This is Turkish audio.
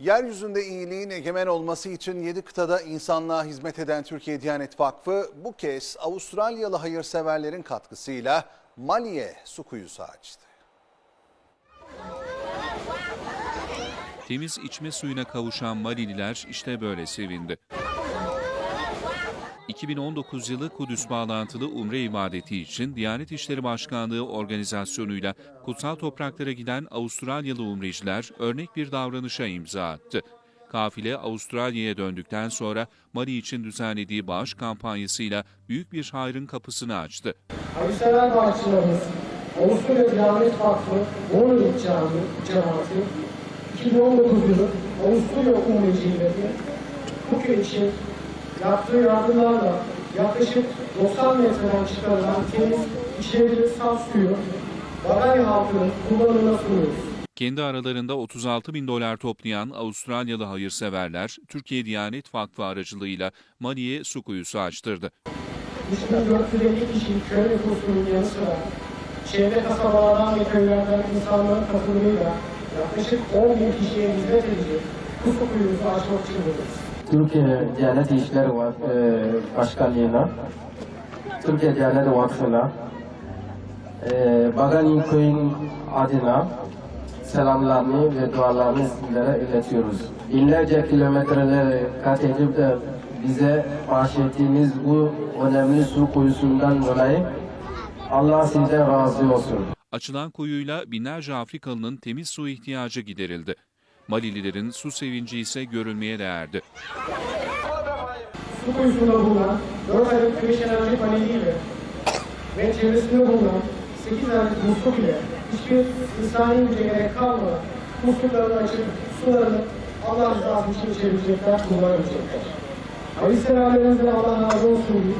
Yeryüzünde iyiliğin egemen olması için 7 kıtada insanlığa hizmet eden Türkiye Diyanet Vakfı bu kez Avustralyalı hayırseverlerin katkısıyla Mali'ye su kuyusu açtı. Temiz içme suyuna kavuşan Malililer işte böyle sevindi. 2019 yılı Kudüs bağlantılı Umre ibadeti için Diyanet İşleri Başkanlığı organizasyonuyla kutsal topraklara giden Avustralyalı umreciler örnek bir davranışa imza attı. Kafile Avustralya'ya döndükten sonra Mali için düzenlediği bağış kampanyasıyla büyük bir hayrın kapısını açtı. Hayırsever bağışçılarımız, Avusturya Diyanet Vakfı Camii Cemaati 2019 yılı Avusturya Umrecileri bu köy için yaptığı yardımlarla yaklaşık 90 metreden çıkarılan temiz içilebilir saf suyu Bagay halkının kullanımına sunuyoruz. Kendi aralarında 36 bin dolar toplayan Avustralyalı hayırseverler, Türkiye Diyanet Vakfı aracılığıyla Mali'ye su kuyusu açtırdı. 3450 kişilik köy nüfusunun yanı sıra çevre kasabalardan ve köylerden insanların katılımıyla yaklaşık 10 bin kişiye hizmet edecek bu su kuyumuzu açmak için buradayız. Türkiye Diyanet İşleri Başkanlığı'na, Türkiye Diyanet Vakfı'na, e, Bagani Köyün adına selamlarını ve dualarını sizlere iletiyoruz. Binlerce kilometreleri kat edip de bize bahşettiğiniz bu önemli su kuyusundan dolayı Allah sizden razı olsun. Açılan kuyuyla binlerce Afrikalı'nın temiz su ihtiyacı giderildi. Malililerin su sevinci ise görülmeye değerdi. Su kuyusunda bulunan 4 adet güneş enerji paneliyle ve çevresinde bulunan 8 adet musluk ile hiçbir insani güce gerek kalmadan musluklarını açıp sularını Allah rızası için içebilecekler, kullanabilecekler. Hayırseverlerimizden Allah razı olsun